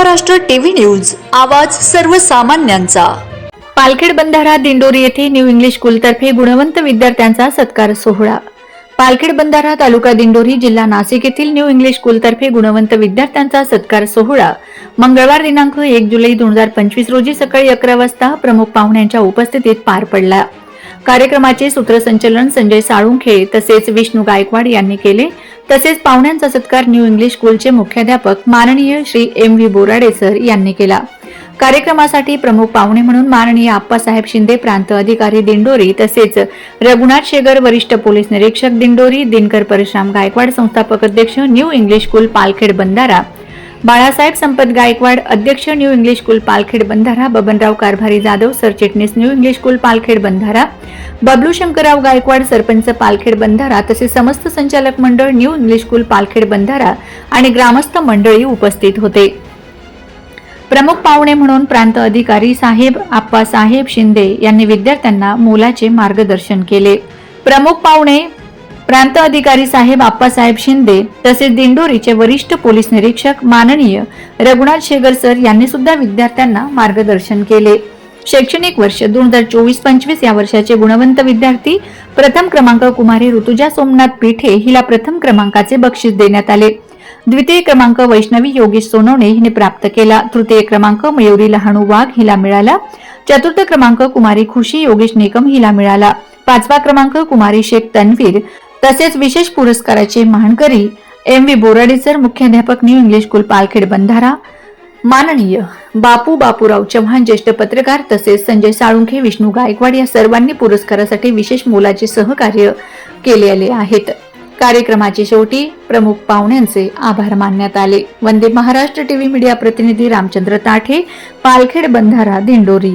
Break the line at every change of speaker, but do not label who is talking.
Maharashtra TV news आवाज सर्वसामान्यांचा.
पालखेड बंधारा दिंडोरी येथे न्यू इंग्लिश स्कूलतर्फे गुणवंत विद्यार्थ्यांचा सत्कार सोहळा. पालखेड बंधारा तालुका दिंडोरी जिल्हा नाशिक येथील न्यू इंग्लिश स्कूलतर्फे गुणवंत विद्यार्थ्यांचा सत्कार सोहळा. मंगळवार दिनांक एक जुलै दोन हजार पंचवीस रोजी सकाळी अकरा वाजता प्रमुख पाहुण्यांच्या उपस्थितीत पार पडला. कार्यक्रमाचे सूत्रसंचलन संजय साळुंखे तसेच विष्णू गायकवाड यांनी केले. तसेच पाहुण्यांचा सत्कार न्यू इंग्लिश स्कूलचे मुख्याध्यापक माननीय Shri M V Borade sir यांनी केला. कार्यक्रमासाठी प्रमुख पाहुणे म्हणून माननीय आप्पासाहेब शिंदे प्रांत अधिकारी दिंडोरी तसेच रघुनाथ शेगर वरिष्ठ पोलीस निरीक्षक दिंडोरी दिनकर परशुराम गायकवाड संस्थापक अध्यक्ष न्यू इंग्लिश स्कूल पालखेड बंधारा बाळासाहेब संपत गायकवाड अध्यक्ष न्यू इंग्लिश स्कूल पालखेड बंधारा बबनराव कारभारी जाधव सरचिटणीस न्यू इंग्लिश स्कूल पालखेड बंधारा बबलू शंकरराव गायकवाड सरपंच पालखेड बंधारा तसेच समस्त संचालक मंडळ न्यू इंग्लिश स्कूल पालखेड बंधारा आणि ग्रामस्थ मंडळी उपस्थित होते. प्रमुख पाहुणे म्हणून प्रांत अधिकारी साहेब आप्पासाहेब शिंदे यांनी विद्यार्थ्यांना मोलाचे मार्गदर्शन केले. प्रमुख पाहुणे प्रांत अधिकारी साहेब आप्पासाहेब शिंदे तसेच दिंडोरीचे वरिष्ठ पोलीस निरीक्षक माननीय रघुनाथ शेगर सर यांनी सुद्धा विद्यार्थ्यांना मार्गदर्शन केले. शैक्षणिक वर्ष दोन हजार चोवीस पंचवीस या वर्षाचे गुणवंत विद्यार्थी प्रथम क्रमांक कुमारी ऋतुजा सोमनाथ पिठे हिला प्रथम क्रमांकाचे बक्षीस देण्यात आले. द्वितीय क्रमांक वैष्णवी योगेश सोनवणे हिने प्राप्त केला. तृतीय क्रमांक मयुरी लहाणू वाघ हिला मिळाला. चतुर्थ क्रमांक कुमारी खुशी योगेश निकम हिला मिळाला. पाचवा क्रमांक कुमारी शेख तन्वीर तसेच विशेष पुरस्काराचे मानकरी एम व्ही बोराडे सर मुख्याध्यापक new English school Palkhed Bandhara माननीय बापू बापूराव चव्हाण ज्येष्ठ पत्रकार तसेच संजय साळुंखे विष्णू गायकवाड या सर्वांनी पुरस्कारासाठी विशेष मोलाचे सहकार्य केलेले आहेत. कार्यक्रमाचे शेवटी प्रमुख पाहुण्यांचे आभार मानण्यात आले. वंदे महाराष्ट्र टीव्ही मीडिया प्रतिनिधी रामचंद्र ताठे पालखेड बंधारा दिंडोरी.